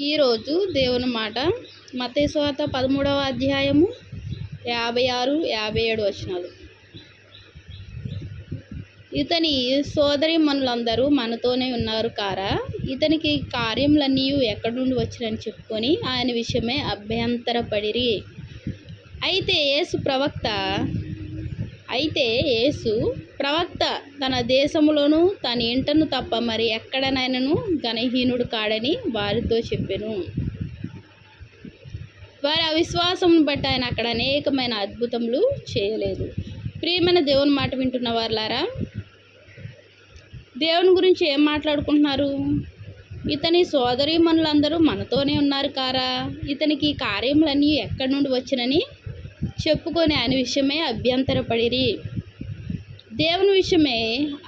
ఈరోజు దేవుని మాట. మతేశ్వాత పదమూడవ అధ్యాయము యాభై ఆరు యాభై ఏడు వచనాలు. ఇతని సోదరి మనులందరూ మనతోనే ఉన్నారు కారా? ఇతనికి కార్యములన్నీ ఎక్కడి నుండి వచ్చినని చెప్పుకొని ఆయన విషయమే అభ్యంతరపడిరి. అయితే యేసు ప్రవక్త అయితే యేసు ప్రవక్త తన దేశములోను తన ఇంటను తప్ప మరి ఎక్కడనైనను ఘనహీనుడు కాడని వారితో చెప్పెను. వారి అవిశ్వాసం బట్టి ఆయన అక్కడ అనేకమైన అద్భుతములు చేయలేదు. ప్రియమైన దేవుని మాట వింటున్న వారులారా దేవుని గురించి ఏం మాట్లాడుకుంటున్నారు? ఇతని సోదరీమణులందరూ మనతోనే ఉన్నారు కారా? ఇతనికి ఈ కార్యములన్నీ ఎక్కడి నుండి వచ్చినని చెప్పుకొని ఆయన విషయమే అభ్యంతరపడిరి. దేవుని విషయమే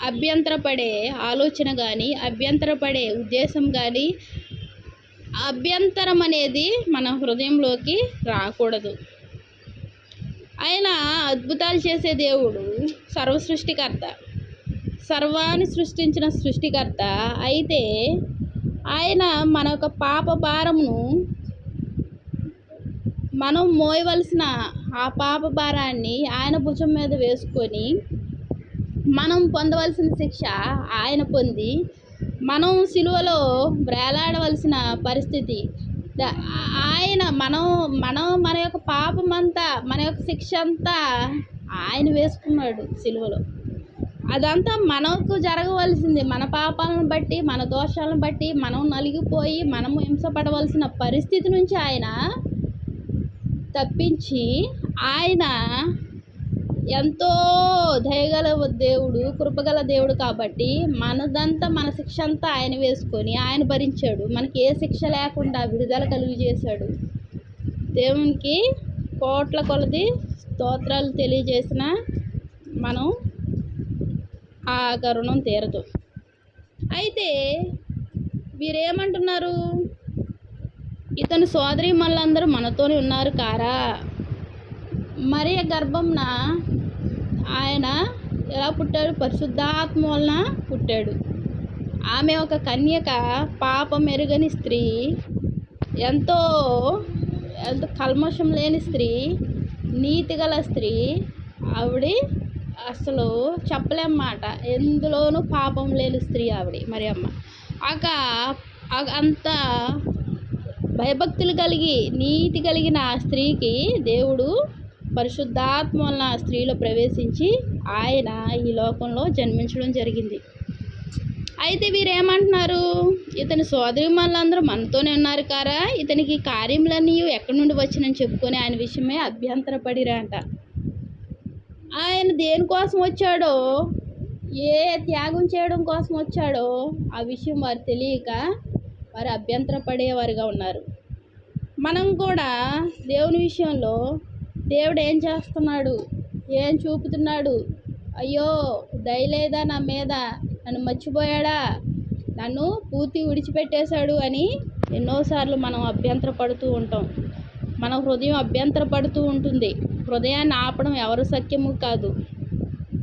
అభ్యంతరపడే ఆలోచన కానీ అభ్యంతరపడే ఉద్దేశం కానీ అభ్యంతరం అనేది మన హృదయంలోకి రాకూడదు. ఆయన అద్భుతాలు చేసే దేవుడు సర్వ సృష్టికర్త సర్వాన్ని సృష్టించిన సృష్టికర్త అయితే ఆయన మన యొక్క పాప భారమును మనం మోయవలసిన ఆ పాప భారాన్ని ఆయన భుజం మీద వేసుకొని మనం పొందవలసిన శిక్ష ఆయన పొంది మనం సిలువలో వేలాడవలసిన పరిస్థితి. ఆయన మనం మనం మన యొక్క పాపం అంతా మన యొక్క శిక్ష అంతా ఆయన వేసుకున్నాడు సిలువలో. అదంతా మనకు జరగవలసింది. మన పాపాలను బట్టి మన దోషాలను బట్టి మనం నలిగిపోయి మనము హింసపడవలసిన పరిస్థితి నుంచి ఆయన తప్పించి ఆయన ఎంతో దయగల దేవుడు కృపగల దేవుడు కాబట్టి మనదంతా మన శిక్ష అంతా ఆయన వేసుకొని ఆయన భరించాడు. మనకి ఏ శిక్ష లేకుండా విడుదల కలుగు చేశాడు దేవునికి కోట్ల కొలది స్తోత్రాలు తెలియజేసిన మనం ఆ కరుణం తీరదు. అయితే వీరేమంటున్నారు? ఇతని సోదరి మళ్ళందరూ మనతోనే ఉన్నారు కారా? మరియ గర్భంన ఆయన ఎలా పుట్టాడు? పరిశుద్ధాత్మ వలన పుట్టాడు. ఆమె ఒక కన్యక పాపం ఎరుగని స్త్రీ ఎంతో ఎంతో కల్మషం లేని స్త్రీ నీతిగల స్త్రీ. ఆవిడ అసలు చెప్పలేమాట ఎందులోనూ పాపం లేని స్త్రీ ఆవిడ మరి అమ్మ ఆక అంత భయభక్తులు కలిగి నీతి కలిగిన ఆ స్త్రీకి దేవుడు పరిశుద్ధాత్మ వలన ఆ స్త్రీలో ప్రవేశించి ఆయన ఈ లోకంలో జన్మించడం జరిగింది. అయితే వీరేమంటున్నారు? ఇతని సోదరి వాళ్ళందరూ మనతోనే ఉన్నారు కారా? ఇతనికి కార్యములన్నీ ఎక్కడి నుండి వచ్చినని చెప్పుకొని ఆయన విషయమే అభ్యంతరపడిరా అంట ఆయన దేనికోసం వచ్చాడో? ఏ త్యాగం చేయడం కోసం వచ్చాడో? ఆ విషయం వారు తెలియక వారు అభ్యంతరపడేవారుగా ఉన్నారు. మనం కూడా దేవుని విషయంలో దేవుడు ఏం చేస్తున్నాడు? ఏం చూపుతున్నాడు? అయ్యో దయలేదా నా మీద? నన్ను మర్చిపోయాడా? నన్ను పూర్తి విడిచిపెట్టేశాడు అని ఎన్నోసార్లు మనం అభ్యంతరపడుతూ ఉంటాం. మన హృదయం అభ్యంతరపడుతూ ఉంటుంది. హృదయాన్ని ఆపడం ఎవరు సత్యము కాదు.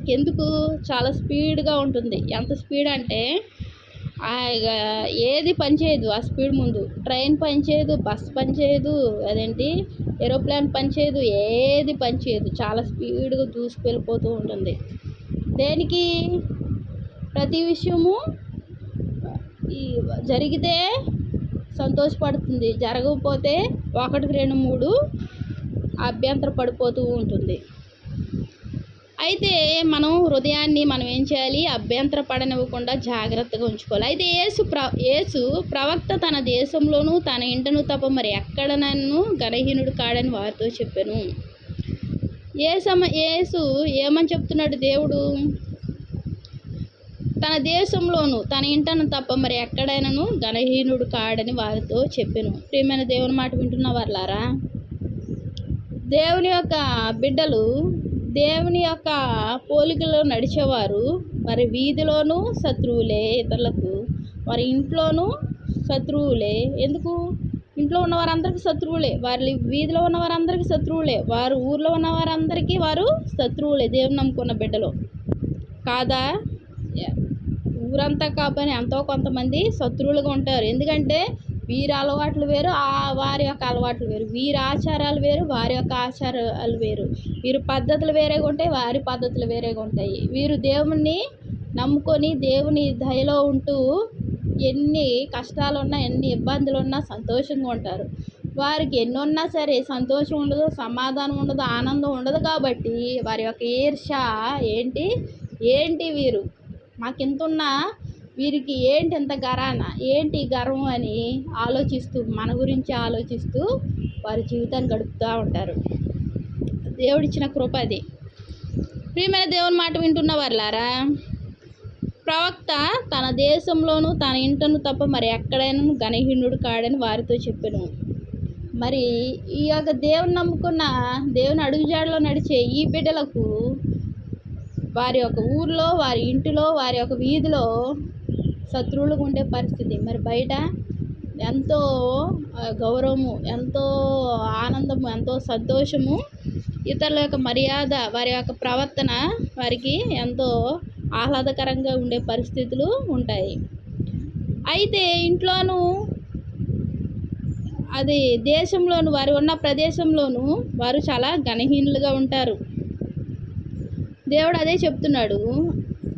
ఎందుకు? చాలా స్పీడ్గా ఉంటుంది. ఎంత స్పీడ్ అంటే ఏది పనిచేయదు ఆ స్పీడ్ ముందు. ట్రైన్ పనిచేయదు బస్ పనిచేయదు అదేంటి? ఏరోప్లేన్ పనిచేయదు ఏది పనిచేయదు చాలా స్పీడ్గా దూసుకెళ్ళిపోతూ ఉంటుంది. దేనికి? ప్రతి విషయము ఈ జరిగితే సంతోషపడుతుంది. జరగకపోతే ఒకటికి రెండు మూడు అభ్యంతర పడిపోతూ ఉంటుంది. అయితే మనం హృదయాన్ని మనం ఏం చేయాలి? అభ్యంతర పడనివ్వకుండా జాగ్రత్తగా ఉంచుకోవాలి. అయితే యేసు ప్ర యేసు ప్రవక్త తన దేశంలోనూ తన ఇంటను తప్ప మరి ఎక్కడ నన్ను కాడని వారితో చెప్పాను. ఏ సమ యేసు ఏమని చెప్తున్నాడు దేవుడు? తన దేశంలోను తన ఇంటను తప్ప మరి ఎక్కడైనాను గణహీనుడు కాడని వారితో చెప్పాను. ప్రియమైన దేవుని మాట వింటున్న వాళ్ళారా దేవుని యొక్క బిడ్డలు దేవుని యొక్క పోలికలో నడిచేవారు మరి వీధిలోనూ శత్రువులే ఇతరులకు. వారి ఇంట్లోనూ శత్రువులే. ఎందుకు? ఇంట్లో ఉన్న వారందరికీ శత్రువులే. వారి వీధిలో ఉన్న వారందరికీ శత్రువులే. వారు ఊర్లో ఉన్న వారందరికీ వారు శత్రువులే. దేవుని నమ్ముకున్న బిడ్డలు. కాదా? ఊరంతా కాపని ఎంతో కొంతమంది శత్రువులుగా ఉంటారు. ఎందుకంటే వీరి అలవాట్లు వేరు ఆ వారి యొక్క అలవాట్లు వేరు. వీరి ఆచారాలు వేరు వారి యొక్క ఆచారాలు వేరు. వీరి పద్ధతులు వేరేగా ఉంటాయి వారి పద్ధతులు వేరేగా ఉంటాయి. వీరు దేవుణ్ణి నమ్ముకొని దేవుని దయలో ఉంటూ ఎన్ని కష్టాలు ఉన్నా ఎన్ని ఇబ్బందులు ఉన్నా సంతోషంగా ఉంటారు. వారికి ఎన్ని ఉన్నా సరే సంతోషం ఉండదు సమాధానం ఉండదు ఆనందం ఉండదు కాబట్టి వారి యొక్క ఈర్ష ఏంటి? ఏంటి వీరు? మాకు ఇంత వీరికి ఏంటి ఎంత గరాన ఏంటి గర్వం అని ఆలోచిస్తూ మన గురించి ఆలోచిస్తూ వారి జీవితాన్ని గడుపుతూ ఉంటారు. దేవుడిచ్చిన కృప అది. ప్రియమైన దేవుని మాట వింటున్న వారులారా ప్రవక్త తన దేశంలోనూ తన ఇంటను తప్ప మరి ఎక్కడైనా గణహీనుడు కాడని వారితో చెప్పాను. మరి ఈ యొక్క దేవుని నమ్ముకున్న దేవుని అడుగుజాడలో నడిచే ఈ బిడ్డలకు వారి యొక్క ఊర్లో వారి ఇంటిలో వారి యొక్క వీధిలో శత్రువులకు ఉండే పరిస్థితి. మరి బయట ఎంతో గౌరవము ఎంతో ఆనందము ఎంతో సంతోషము ఇతరుల యొక్క మర్యాద వారి యొక్క ప్రవర్తన వారికి ఎంతో ఆహ్లాదకరంగా ఉండే పరిస్థితులు ఉంటాయి. అయితే ఇంట్లోనూ అది దేశంలోను వారు ఉన్న ప్రదేశంలోను వారు చాలా గణహీనులుగా ఉంటారు. దేవుడు అదే చెప్తున్నాడు.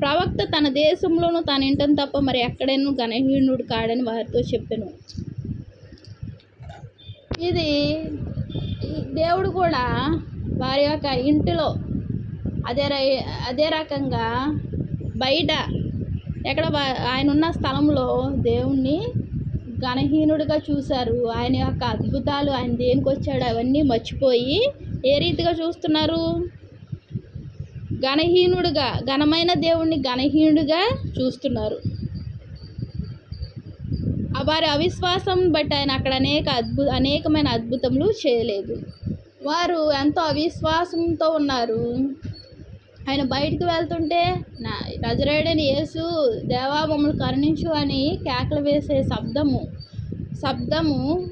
ప్రవక్త తన దేశంలోనూ తన ఇంటను తప్ప మరి ఎక్కడైనా ఘనహీనుడు కాడని వారితో చెప్పాను. ఇది దేవుడు కూడా వారి యొక్క ఇంటిలో అదే రై- అదే రకంగా బయట ఎక్కడ ఆయన ఉన్న స్థలంలో దేవుణ్ణి ఘనహీనుడిగా చూశారు. ఆయన యొక్క అద్భుతాలు ఆయన దేనికి వచ్చాడు అవన్నీ మర్చిపోయి ఏ రీతిగా చూస్తున్నారు? ఘనహీనుడుగా ఘనమైన దేవుణ్ణి ఘనహీనుడిగా చూస్తున్నారు. వారి అవిశ్వాసం బట్టి ఆయన అక్కడ అనేక అద్భు అనేకమైన అద్భుతములు చేయలేదు. వారు ఎంతో అవిశ్వాసంతో ఉన్నారు. ఆయన బయటికి వెళ్తుంటే నా నజరేడని యేసు దేవా మమ్మల్ని కరుణించు అని కేకలు వేసే శబ్దము శబ్దము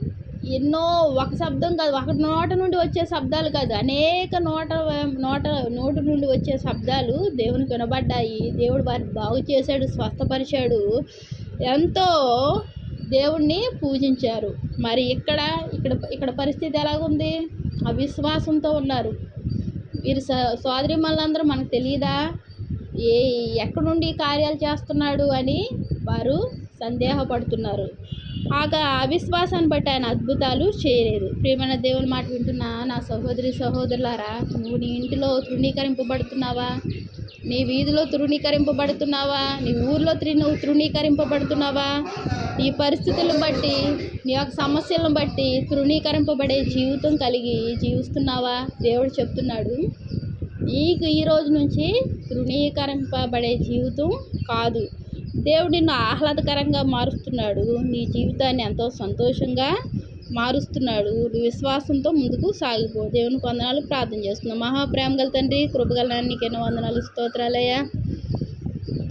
ఎన్నో ఒక శబ్దం కాదు ఒక నోట నుండి వచ్చే శబ్దాలు కాదు. అనేక నోట నోట నోటి నుండి వచ్చే శబ్దాలు దేవునికి వినబడ్డాయి. దేవుడు వారిని బాగు చేశాడు స్వస్థపరిచాడు. ఎంతో దేవుణ్ణి పూజించారు. మరి ఇక్కడ ఇక్కడ ఇక్కడ పరిస్థితి ఎలాగుంది? అవిశ్వాసంతో ఉన్నారు. వీరు సోదరి మళ్ళందరూ మనకు తెలియదా ఏ ఎక్కడి నుండి కార్యాలు చేస్తున్నాడు అని వారు సందేహపడుతున్నారు. ఆగా అవిశ్వాసాన్ని బట్టి ఆయన అద్భుతాలు చేయలేదు. ప్రేమైన దేవుని మాట వింటున్నా నా సహోదరి సహోదరులారా నువ్వు నీ ఇంటిలో తృణీకరింపబడుతున్నావా? నీ వీధిలో తృణీకరింపబడుతున్నావా? నీ ఊర్లో త్రి నువ్వు తృణీకరింపబడుతున్నావా? నీ పరిస్థితులను బట్టి నీ యొక్క సమస్యలను బట్టి తృణీకరింపబడే జీవితం కలిగి జీవిస్తున్నావా? దేవుడు చెప్తున్నాడు నీకు ఈ రోజు నుంచి తృణీకరింపబడే జీవితం కాదు. దేవుడు నిన్ను ఆహ్లాదకరంగా మారుస్తున్నాడు. నీ జీవితాన్ని ఎంతో సంతోషంగా మారుస్తున్నాడు. విశ్వాసంతో ముందుకు సాగిపో. దేవునికి వందనాలు ప్రార్థన చేస్తున్నాం. మహాప్రేమ గల తండ్రి కృపగల నీకైనా వందనాలు. స్తోత్రాలయ్యా.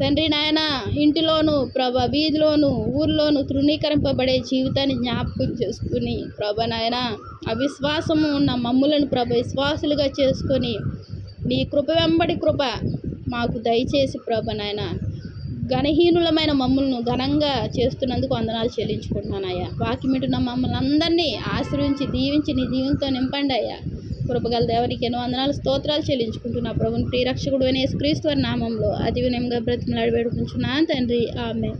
తండ్రి నాయన ఇంటిలోను ప్రభ వీధిలోను ఊర్లోను తృణీకరింపబడే జీవితాన్ని జ్ఞాపకం చేసుకుని ప్రభ నాయన అవిశ్వాసము ఉన్న మమ్ములను ప్రభ విశ్వాసులుగా చేసుకొని నీ కృప వెంబడి కృప మాకు దయచేసి ప్రభ నాయన ఘనహీనులమైన మమ్మల్ని ఘనంగా చేస్తున్నందుకు వందనాలు చెల్లించుకుంటున్నాను అయ్యా వాకిమిటున్న మమ్మల్ని అందరినీ ఆశ్రయించి దీవించి నీ దీవెనతో నింపండి అయ్యా కృపగల దేవునికి ఎన్నో వందనాలు స్తోత్రాలు చెల్లించుకుంటున్నా. ప్రభుని ప్రియరక్షకుడు అనే క్రీస్తు నామంలో అతి వినయంగా బ్రతిమలాడి వేడుకుంటున్నాను తండ్రి. ఆమె